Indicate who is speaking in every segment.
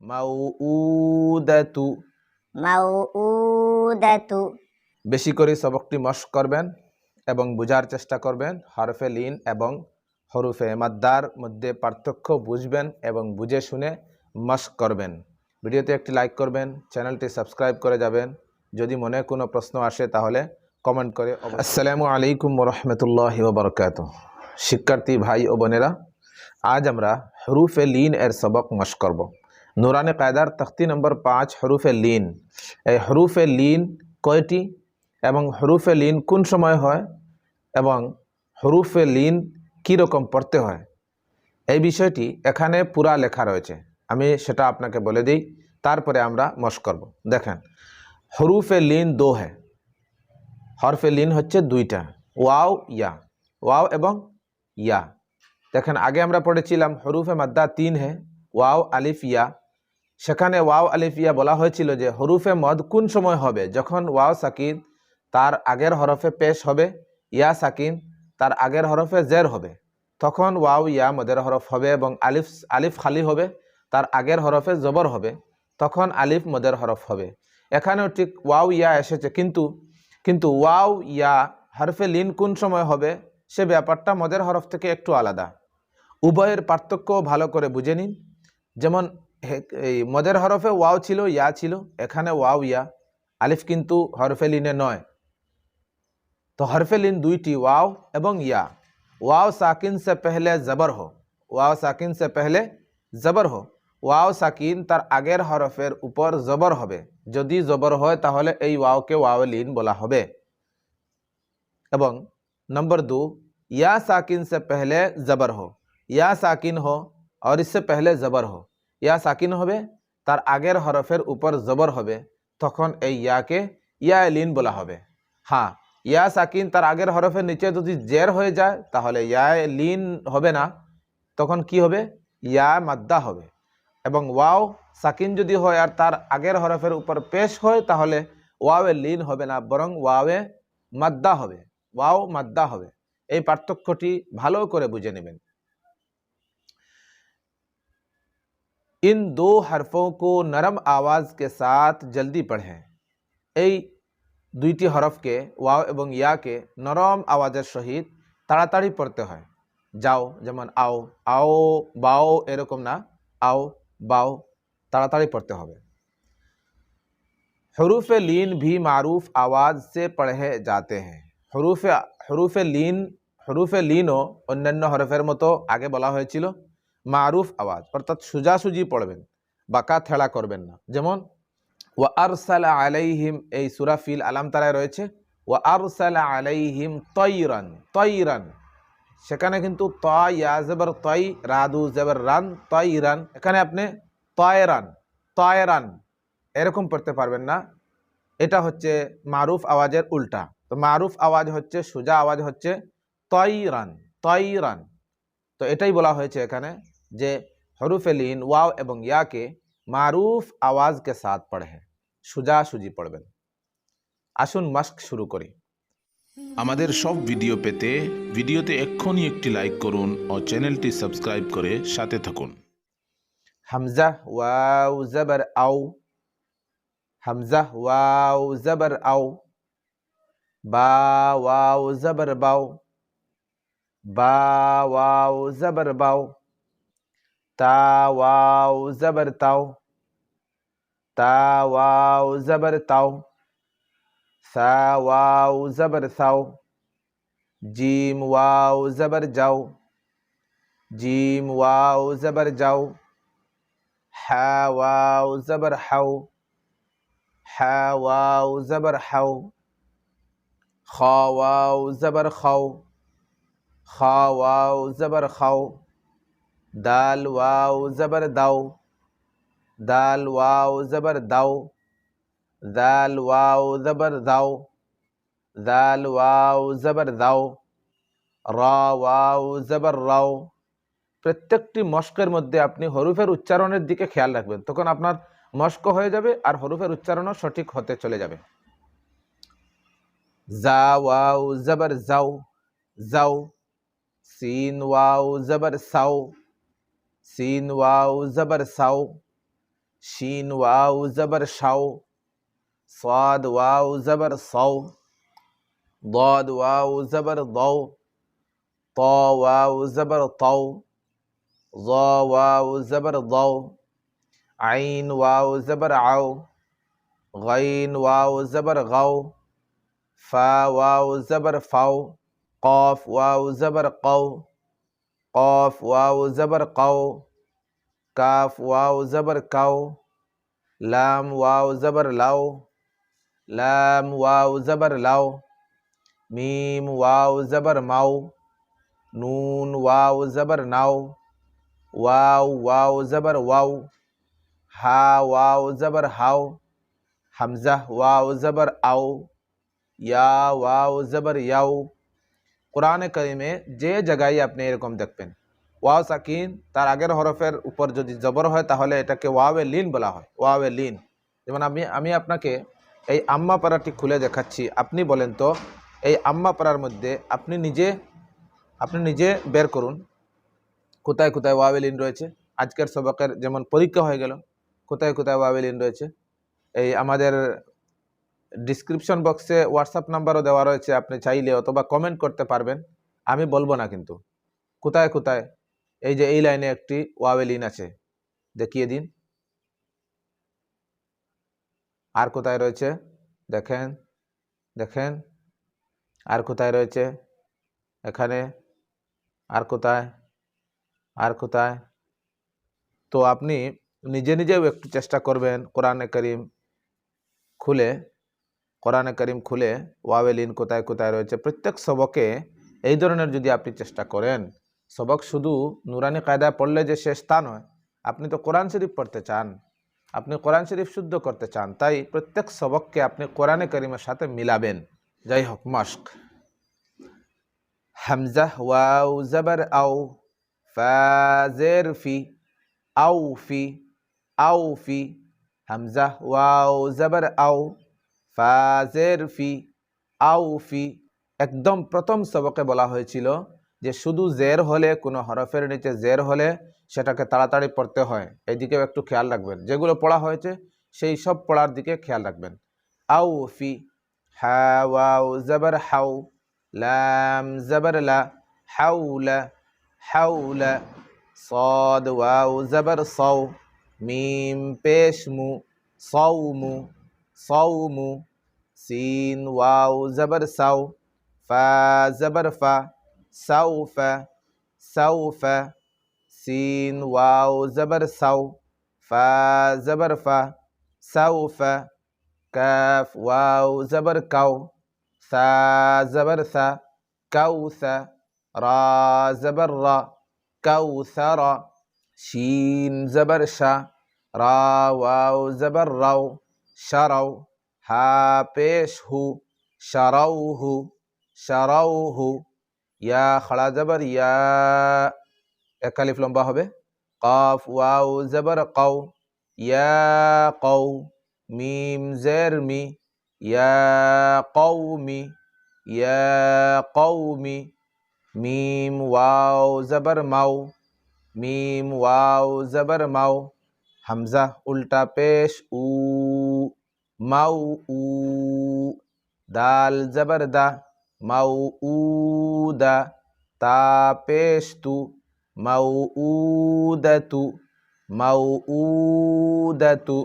Speaker 1: মাউউদাতু।
Speaker 2: মাউউদাতু।
Speaker 1: বেশি করে সবকটি মশ করবেন এবং বোঝার চেষ্টা করবেন হরফে লিন এবং হরুফে মাদ্দার মধ্যে পার্থক্য বুঝবেন এবং বুঝে শুনে মস্ক করবেন। ভিডিওতে একটি লাইক করবেন চ্যানেলটি সাবস্ক্রাইব করে যাবেন। যদি মনে কোনো প্রশ্ন আসে তাহলে কমেন্ট করে আসসালামু আলাইকুম রহমতুল্লাহ বরকাত শিক্ষার্থী ভাই ও বোনেরা আজ আমরা হরুফে লিন এর সবক মশ করব। নুরানে কায়দার তখতি নম্বর পাঁচ, হরুফে লিন। এই হরুফে লিন কয়টি? এবং হরুফে লিন কোন সময় হয়? এবং হরুফে লিন কীরকম পড়তে হয়? এই বিষয়টি এখানে পুরা লেখা রয়েছে। আমি সেটা আপনাকে বলে দিই, তারপরে আমরা মশ করব। দেখেন, হরুফে লিন দো হ্যাঁ হরফে লিন হচ্ছে দুইটা, ওয়াও, ইয়া। ওয়াও এবং ইয়া। দেখেন, আগে আমরা পড়েছিলাম হরুফে মাদ্দা তিন হ্যাঁ ওয়াও, আলিফ, ইয়া। সেখানে ওয়াও আলিফ ইয়া বলা হয়েছিল যে হরুফে মদ কোন সময় হবে? যখন ওয়াও সাকিন তার আগের হরফে পেশ হবে, ইয়া সাকিন তার আগের হরফে জের হবে। তখন ওয়াও ইয়া মদের হরফ হবে এবং আলিফ আলিফ খালি হবে, তার আগের হরফে জবর হবে, তখন আলিফ মদের হরফ হবে। এখানেও ঠিক ওয়াও ইয়া এসেছে, কিন্তু কিন্তু ওয়াও ইয়া হরফে লিন কোন সময় হবে সে ব্যাপারটা মদের হরফ থেকে একটু আলাদা। উভয়ের পার্থক্য ভালো করে বুঝে নিন। যেমন এই মদের হরফে ওয়াও ছিল ইয়া ছিল এখানে ওয়াও ইয়া আলিফ কিন্তু হরফে লিনে নয় তো হরফে লিন দুইটি ওয়াও এবং ইয়া ওয়াও সাকিন সে পেহলে জবর হো ওয়াও সাকিন সে পেহলে জবর হো ওয়াও সাকিন তার আগের হরফের উপর জবর হবে যদি জবর হয় তাহলে এই ওয়াওকে ওয়াও লিন বলা হবে এবং नंबर दो या साकिन से पहले ज़बर हो या साकिन हो और इससे पहले ज़बर हो या সাকিন হবে, তার আগের হরফের উপর জবর হবে, তখন এই ইয়াকে ইয়া লিন বলা হবে। হ্যাঁ ইয়া সাকিন তার আগের হরফের নিচে যদি জের হয়ে যায়, তাহলে ইয়া লিন হবে না, তখন কি হবে? ইয়া মাদ্দা হবে। এবং ওয়াও সাকিন যদি হয় আর তার আগের হরফের উপর পেশ হয়, তাহলে ওয়াওয়ে লিন হবে না, বরং ওয়াওয়ে মাদ্দা হবে, ওয়াও মাদ্দা হবে। এই পার্থক্যটি ভালো করে বুঝে নেবেন। इन दो हरफों को नरम आवाज़ के साथ जल्दी पढ़ें এই দুইটি হরফকে ওয়াও এবং ইয়াকে নরম আওয়াজের সহিত তাড়াতাড়ি পড়তে হয় যাও যেমন আও আও বাও এরকম না আও বাও তাড়াতাড়ি পড়তে হবে हरूफ लीन भी मारूफ आवाज़ से पढ़े जाते हैं हरूफ हरूफ লিন হরুফে লিনও অন্যান্য হরফের মতো আগে বলা হয়েছিল মারুফ আওয়াজ, অর্থাৎ সোজাসুজি পড়বেন, বাঁকা থেড়া করবেন না। যেমন, ওয়া আরসালা আলাইহিম এই সুরাফিল আলাম তারায় রয়েছে, ওয়া আরসালা আলাইহিম তৈরান তৈরান। সেখানে কিন্তু তয় ইয়া জবর তয় রাদু জবর রান, তৈরান। এখানে আপনি তয়রান তয়রান, এরকম পড়তে পারবেন না। এটা হচ্ছে মারুফ আওয়াজের উল্টা। তো মারুফ আওয়াজ হচ্ছে, সোজা আওয়াজ হচ্ছে তৈরান তৈরান। তো এটাই বলা হয়েছে এখানে যে হরুফে লিন ওয়াও এবং ইয়াকে মারুফ আওয়াজকে সাথ পড়ে সোজা সুজি পড়বেন। আসুন মাস্ক শুরু করি।
Speaker 3: আমাদের সব ভিডিও পেতে ভিডিওতে এক্ষুনি একটি লাইক করুন ও চ্যানেলটি সাবস্ক্রাইব করে সাথে থাকুন।
Speaker 1: হামজা ওয়াও জবর আও। হামজা ওয়াও জবর আও। বা ওয়াও জবর বাও। বা ওয়াও জবর বাও তা ওয়াও জবর তাও তা ওয়াও জবর তাও সা ওয়াও জবর সাও জিম ওয়াও জবর যাও জিম ওয়াও জবর যাও হা ওয়াও জবর হাও হা ওয়াও জবর হাও খ ওয়াও জবর খাও খ ওয়াও, জবর খাও। দাল, ওয়াও, জবর দাও। দাল, ওয়াও, জবর দাও। দাল, ওয়াও, জবর দাও। দাল, ওয়াও, জবর দাও। র, ওয়াও, জবর রাও। প্রত্যেকটি মস্কের মধ্যে আপনি হরুফের উচ্চারণের দিকে খেয়াল রাখবেন। তখন আপনার মস্ক হয়ে যাবে আর হরুফের উচ্চারণও সঠিক হতে চলে যাবে। জা ওয়াও, জবর যাও। যাও সিন ওয়াও জবর সাও সিন ওয়াও জবর সাও শিন ওয়াউ জবর শাও সাদ ওয়াউ জবর সৌ ضاد واو زبر ضو طا واو زبر طو ظا واو زبر ضو عين واو زبر عو غين واو زبر غو فا واو زبر فو কফ ওয়াউ জবর কৌ কফ ওয়াউ জবর কৌ কাফ ওয়াউ জবর কাউ লাম ওয়াউ জবর লাউ লাম ওয়াউ জবর লাউ মিম ওয়াউ জবর মাউ নুন ওয়াউ জবর নাও ওয়াউ ওয়াউ জবর ওয়াউ হা ওয়াউ জবর হাউ হামজা ওয়াউ জবর আউ ইয়া ওয়াউ জবর ইয়াউ কোরআনে করিমে যে জায়গায় আপনি এরকম দেখবেন। ওয়াও সাকিন, তার আগের হরফের উপর যদি জবর হয়, তাহলে এটাকে ওয়াওয়ে লিন বলা হয়, ওয়াওয়ে লিন। যেমন আমি আমি আপনাকে এই আম্মা পাড়াটি খুলে দেখাচ্ছি। আপনি বলেন তো, এই আম্মা পাড়ার মধ্যে আপনি নিজে আপনি নিজে বের করুন, কোথায় কোথায় ওয়াওয়ে লিন রয়েছে? আজকের সবকের যেমন পরীক্ষা হয়ে গেল, কোথায় কোথায় ওয়াওয়ে লিন রয়েছে? এই আমাদের ডিসক্রিপশন বক্সে হোয়াটসঅ্যাপ নাম্বারও দেওয়া রয়েছে, আপনি চাইলে অথবা কমেন্ট করতে পারবেন। আমি বলব না কিন্তু। কোথায় কোথায়? এই যে এই লাইনে একটি ওয়াওয়েলিন আছে। দেখিয়ে দিন। আর কোথায় রয়েছে? দেখেন দেখেন। আর কোথায় রয়েছে? এখানে। আর কোথায়? আর কোথায়? তো আপনি নিজে নিজেও একটু চেষ্টা করবেন কোরআনে করিম খুলে। কোরআনে করিম খুলে ওয়াওয়েলিন কোথায় কোথায় রয়েছে, প্রত্যেক সবকে এই ধরনের যদি আপনি চেষ্টা করেন, সবক শুধু নুরানি কায়দায় পড়লে যে শেষ তা নয়, আপনি তো কোরআন শরীফ পড়তে চান, আপনি কোরআন শরীফ শুদ্ধ করতে চান, তাই প্রত্যেক সবককে আপনি কোরআনে করিমের সাথে মিলাবেন। যাই হোক মস্ক হামজা ওয়াউ জবর আউ ফাজের, ফি আউ ফি আউ ফি, হামজা ওয়াউ জবর আউ ফাজের ফি আউ ফি একদম প্রথম সবকে বলা হয়েছিল যে শুধু জের হলে কোনো হরফের নিচে জের হলে সেটাকে তাড়াতাড়ি পড়তে হয় এইদিকেও একটু খেয়াল রাখবেন যেগুলো পড়া হয়েছে সেই সব পড়ার দিকে খেয়াল রাখবেন আউ ফি হাওয়াউ জবর হাউ লাম জবর লা হাউলা হাউলা صاد واو زبر صو ميم পেশ মু صوم صوم سين واو زبر سو فا زبر فا سوف سوف سين واو زبر سو فا زبر فا سوف كاف واو زبر كو ثا زبر ثا كوث را زبر را كوثر شين زبر شا را واو زبر رو شرو. হাফেশ হু সারাউ হু সারাউ হু ইয়া খড়া জবর, ইয়া একালিফ লম্বা হবে। কফ ওয়াউ জবর কৌ ইয়া কৌ মিম, জের, মি, ইয়া কৌ মি, ইয়া কৌ মি, মিম, ওয়াও, জবর মাউ মিম, ওয়াও, জবর মাউ হামজা, উল্টা পেশ, উ মাউ উ দাল জবর দা মাউউদা তা পেশ তু মাউউদাতু মাউউদাতু।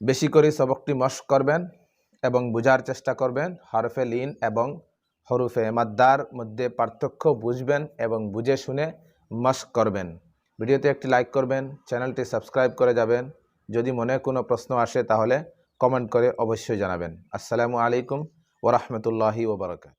Speaker 1: বেশি করে সবকটি মস্ক করবেন এবং বোঝার চেষ্টা করবেন, হরফে লিন এবং হরুফে মাদ্দার মধ্যে পার্থক্য বুঝবেন এবং বুঝে শুনে মস্ক করবেন। ভিডিওতে একটি লাইক করবেন, চ্যানেলটি সাবস্ক্রাইব করে যাবেন। যদি মনে কোনো প্রশ্ন আসে তাহলে কমেন্ট করে অবশ্যই জানাবেন। আসসালামু আলাইকুম ওরহমতুল্লাহি ওবরাকাত